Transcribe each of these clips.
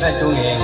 在中原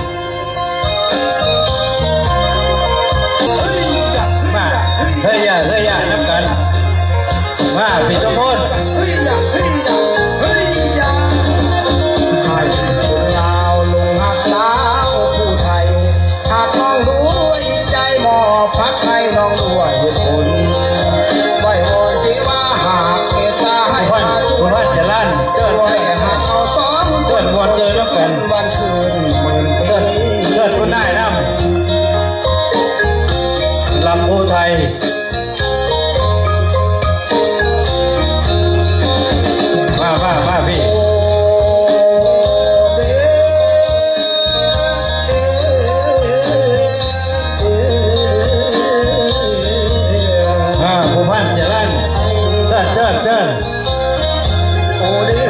চল চল ওরে